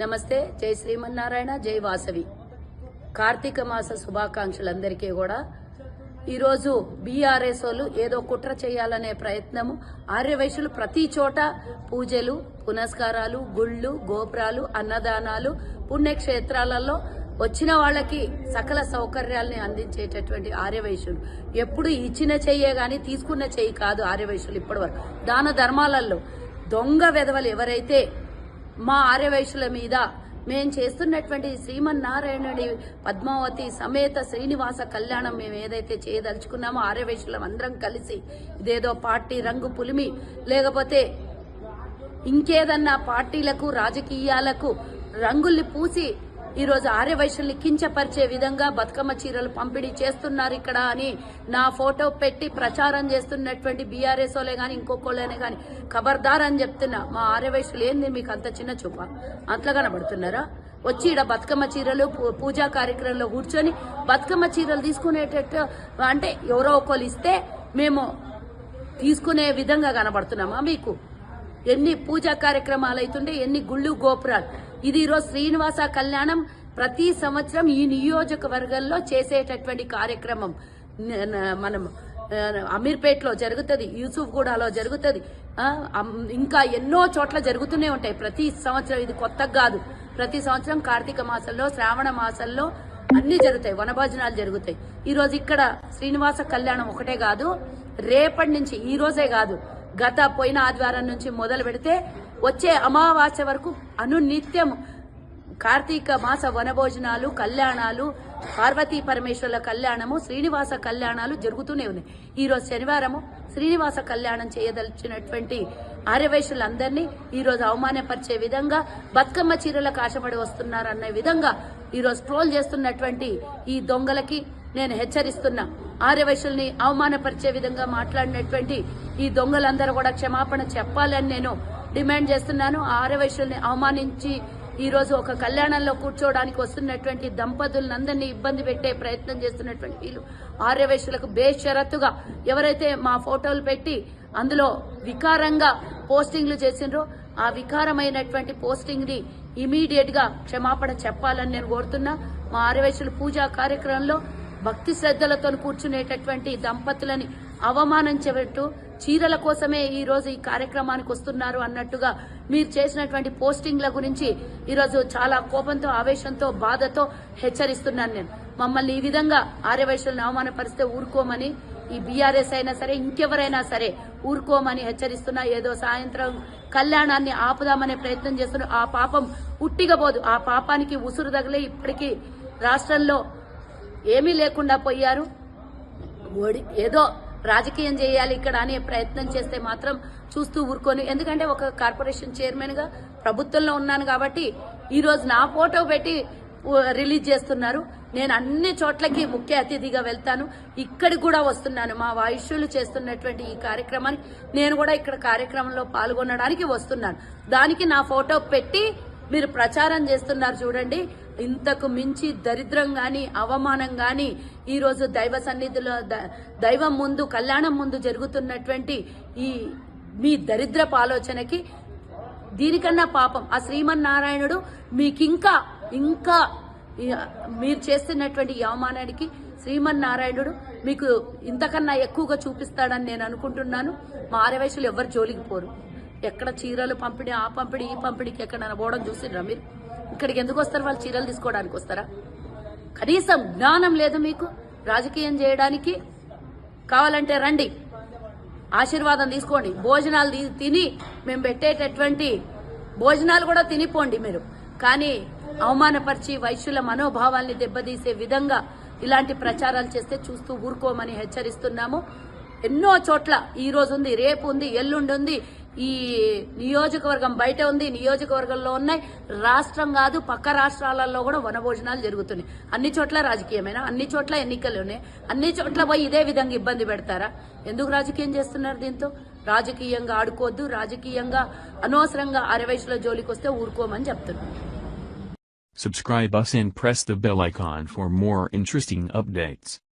నమస్తే జై శ్రీమన్నారాయణ జై వాసవి. కార్తీక మాస శుభాకాంక్షలందరికీ కూడా ఈరోజు బీఆర్ఎస్ వాళ్ళు ఏదో కుట్ర చేయాలనే ప్రయత్నము ఆర్యవైశ్యులు ప్రతి చోట పూజలు పునస్కారాలు గుళ్ళు గోపురాలు అన్నదానాలు పుణ్యక్షేత్రాలలో వచ్చిన వాళ్ళకి సకల సౌకర్యాల్ని అందించేటటువంటి ఆర్యవైశ్యులు ఎప్పుడు ఇచ్చిన చెయ్యే గాని తీసుకున్న చెయ్యి కాదు ఆర్యవైశ్యులు ఇప్పటివరకు. దాన ధర్మాలలో దొంగ వెధవలు ఎవరైతే మా ఆర్యవైశ్యుల మీద మేము చేస్తున్నటువంటి శ్రీమన్నారాయణుడి పద్మావతి సమేత శ్రీనివాస కళ్యాణం మేము ఏదైతే చేయదలుచుకున్నామో ఆర్యవైశ్యులం అందరం కలిసి ఇదేదో పార్టీ రంగు పులిమి. లేకపోతే ఇంకేదన్నా పార్టీలకు రాజకీయాలకు రంగుల్ని పూసి ఈరోజు ఆర్యవైశ్యుల్ని కించపరిచే విధంగా బతుకమ్మ చీరలు పంపిణీ చేస్తున్నారు ఇక్కడ అని నా ఫోటో పెట్టి ప్రచారం చేస్తున్నటువంటి బీఆర్ఎస్ వాళ్ళే కానీ ఇంకొకళ్ళనే కానీ ఖబర్దార్ అని చెప్తున్నా. మా ఆర్యవైశ్యులు ఏంది? మీకు అంత చిన్న చూప? అంతలా కనబడుతున్నారా? వచ్చి ఈడ బతుకమ్మ చీరలు పూ- పూజా కార్యక్రమంలో కూర్చొని బతుకమ్మ చీరలు తీసుకునేటట్టు అంటే ఎవరో ఒకళ్ళు ఇస్తే మేము తీసుకునే విధంగా కనబడుతున్నామా మీకు? ఎన్ని పూజా కార్యక్రమాలు అవుతుంటే ఎన్ని గుళ్ళు గోపురాలు. ఇది ఈరోజు శ్రీనివాస కళ్యాణం. ప్రతి సంవత్సరం ఈ నియోజకవర్గంలో చేసేటటువంటి కార్యక్రమం. మనం అమీర్పేట్లో జరుగుతుంది యూసుఫ్గూడలో జరుగుతుంది. ఇంకా ఎన్నో చోట్ల జరుగుతూనే ఉంటాయి. ప్రతి సంవత్సరం ఇది కొత్తగా కాదు. ప్రతి సంవత్సరం కార్తీక మాసంలో శ్రావణ మాసంలో అన్ని జరుగుతాయి. వనభోజనాలు జరుగుతాయి. ఈ రోజు ఇక్కడ శ్రీనివాస కళ్యాణం ఒకటే కాదు. రేపటి నుంచి ఈ రోజే కాదు. గత పోయిన ఆదివారం నుంచి మొదలు పెడితే వచ్చే అమావాస్య వరకు అనునిత్యం కార్తీక మాస వనభోజనాలు కళ్యాణాలు పార్వతీ పరమేశ్వరుల కళ్యాణము శ్రీనివాస కళ్యాణాలు జరుగుతూనే ఉన్నాయి. ఈరోజు శనివారము శ్రీనివాస కళ్యాణం చేయదలిచినటువంటి ఆర్యవైశ్యులందరినీ ఈరోజు అవమానపరిచే విధంగా బతుకమ్మ చీరలకు ఆశపడి వస్తున్నారన్న విధంగా ఈరోజు ట్రోల్ చేస్తున్నటువంటి ఈ దొంగలకి నేను హెచ్చరిస్తున్నా. ఆర్యవైశ్యుల్ని అవమానపరిచే విధంగా మాట్లాడినటువంటి ఈ దొంగలందరూ కూడా క్షమాపణ చెప్పాలని నేను డిమాండ్ చేస్తున్నాను. ఆ ఆర్యవైశ్యుల్ని అవమానించి ఈరోజు ఒక కళ్యాణంలో కూర్చోవడానికి వస్తున్నటువంటి దంపతులందరినీ ఇబ్బంది పెట్టే ప్రయత్నం చేస్తున్నటువంటి వీళ్ళు. ఆర్యవైశ్యులకు బేషరతుగా ఎవరైతే మా ఫోటోలు పెట్టి అందులో వికారంగా పోస్టింగ్లు చేసిండ్రో ఆ వికారమైనటువంటి పోస్టింగ్ని ఇమీడియట్గా క్షమాపణ చెప్పాలని నేను కోరుతున్నా. మా ఆర్యవేశ్యుల పూజా కార్యక్రమంలో భక్తి శ్రద్ధలతో కూర్చునేటటువంటి దంపతులని అవమానించబెట్టు చీరల కోసమే ఈ రోజు ఈ కార్యక్రమానికి వస్తున్నారు అన్నట్టుగా మీరు చేసినటువంటి పోస్టింగ్ల గురించి ఈరోజు చాలా కోపంతో ఆవేశంతో బాధతో హెచ్చరిస్తున్నాను నేను. మమ్మల్ని ఈ విధంగా ఆర్యవైశ్యులను అవమానపరిస్తే ఊరుకోమని ఈ బీఆర్ఎస్ అయినా సరే ఇంకెవరైనా సరే ఊరుకోమని హెచ్చరిస్తున్నా. ఏదో సాయంత్రం కళ్యాణాన్ని ఆపుదామనే ప్రయత్నం చేస్తున్నా ఆ పాపం ఉట్టిగబోదు. ఆ పాపానికి ఉసురు తగిలే ఇప్పటికీ రాష్ట్రంలో ఏమీ లేకుండా పోయారు. ఏదో రాజకీయం చేయాలి ఇక్కడ అనే ప్రయత్నం చేస్తే మాత్రం చూస్తూ ఊరుకొని. ఎందుకంటే ఒక కార్పొరేషన్ చైర్మన్గా ప్రభుత్వంలో ఉన్నాను కాబట్టి ఈ రోజు నా ఫోటో పెట్టి రిలీజ్ చేస్తున్నారు. నేను అన్ని చోట్లకి ముఖ్య అతిథిగా వెళ్తాను. ఇక్కడికి కూడా వస్తున్నాను. మా వాయుష్యులు చేస్తున్నటువంటి ఈ కార్యక్రమాన్ని నేను కూడా ఇక్కడ కార్యక్రమంలో పాల్గొనడానికి వస్తున్నాను. దానికి నా ఫోటో పెట్టి మీరు ప్రచారం చేస్తున్నారు చూడండి. ఇంతకు మించి దరిద్రం గాని అవమానం గాని ఈరోజు దైవ సన్నిధిలో దైవం ముందు కళ్యాణం ముందు జరుగుతున్నటువంటి ఈ మీ దరిద్రపు ఆలోచనకి దీనికన్నా పాపం. ఆ శ్రీమన్నారాయణుడు మీకింకా ఇంకా మీరు చేస్తున్నటువంటి అవమానానికి శ్రీమన్నారాయణుడు మీకు ఇంతకన్నా ఎక్కువగా చూపిస్తాడని నేను అనుకుంటున్నాను. మా ఆర్యవయసులు ఎవరు జోలికి పోరు. ఎక్కడ చీరలు పంపిణీ ఆ పంపిణీ ఈ పంపిణీకి ఎక్కడ పోవడం చూసిండ్రా మీరు? ఇక్కడికి ఎందుకు వస్తారు? వాళ్ళు చీరలు తీసుకోవడానికి వస్తారా? కనీసం జ్ఞానం లేదు మీకు. రాజకీయం చేయడానికి కావాలంటే రండి. ఆశీర్వాదం తీసుకోండి. భోజనాలు తిని మేము పెట్టేటటువంటి భోజనాలు కూడా తినిపోండి మీరు. కానీ అవమానపరిచి వైశ్యుల మనోభావాల్ని దెబ్బతీసే విధంగా ఇలాంటి ప్రచారాలు చేస్తే చూస్తూ ఊరుకోమని హెచ్చరిస్తున్నాము. ఎన్నో చోట్ల ఈ రోజు ఉంది రేపు ఉంది ఎల్లుండి ఉంది ఈ నియోజకవర్గం బయట ఉంది నియోజకవర్గంలో ఉన్నాయి. రాష్ట్రం కాదు పక్క రాష్ట్రాలలో కూడా వనభోజనాలు జరుగుతున్నాయి. అన్ని చోట్ల రాజకీయమైన? అన్ని చోట్ల ఎన్నికలు ఉన్నాయి. అన్ని చోట్ల పోయి ఇదే విధంగా ఇబ్బంది పెడతారా? ఎందుకు రాజకీయం చేస్తున్నారు దీంతో? రాజకీయంగా ఆడుకోవద్దు రాజకీయంగా అనవసరంగా అరవైసుల జోలికి వస్తే ఊరుకోమని చెప్తున్నారు. Subscribe us and press the bell icon for more interesting updates.